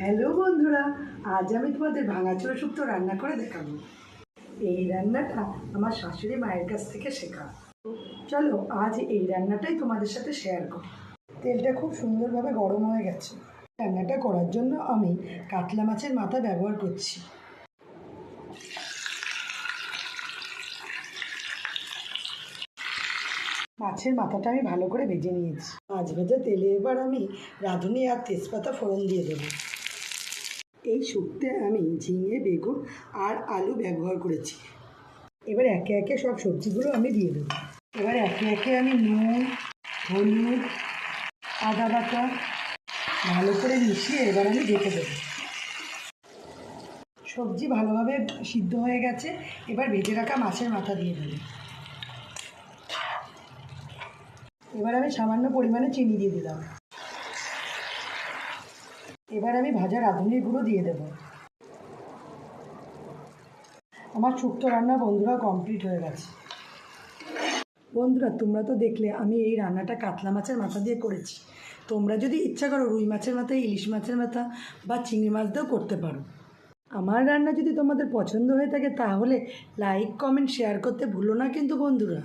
Hello বন্ধুরা, আজ আমি তোমাদের ভাঙাচোরা শুক্তো রান্না করে দেখাবো। এই রান্নাটা আমার শাশুড়ি মায়ের কাছ থেকে শেখা। চলো, আজ এই রান্নাটাই তোমাদের সাথে শেয়ার করি। তেলটা খুব সুন্দরভাবে গরম হয়ে গেছে। রান্নাটা করার জন্য আমি কাতলা মাছের মাথা ব্যবহার করছি। মাছের মাথাটা আমি ভালো করে ভেজে নিয়েছি। মাছ ভেজে তেলে এবার আমি রাঁধুনি আর তেজপাতা ফোড়ন দিয়ে দেবো। এই শুক্তে আমি ঝিঙে, বেগুন আর আলু ব্যবহার করেছি। এবার একে একে সব সবজিগুলো আমি দিয়ে দেবো। এবার একে একে আমি নুন, হলুদ, আদা বাটা ভালো করে মিশিয়ে এবার আমি ঢেকে দেবো। সবজি ভালোভাবে সিদ্ধ হয়ে গেছে। এবার ভেজে রাখা মাছের মাথা দিয়ে দেবো। এবার আমি সামান্য পরিমাণে চিনি দিয়ে দিলাম। এবার আমি ভাজা রাঁধুনির গুঁড়ো দিয়ে দেবো। আমার শুক্তো রান্না বন্ধুরা কমপ্লিট হয়ে গেছে। বন্ধুরা, তোমরা তো দেখলে আমি এই রান্নাটা কাতলা মাছের মাথা দিয়ে করেছি। তোমরা যদি ইচ্ছা করো রুই মাছের মাথা, ইলিশ মাছের মাথা বা চিংড়ি মাছ দিয়েও করতে পারো। আমার রান্না যদি তোমাদের পছন্দ হয়ে থাকে তাহলে লাইক কমেন্ট শেয়ার করতে ভুলো না কিন্তু বন্ধুরা।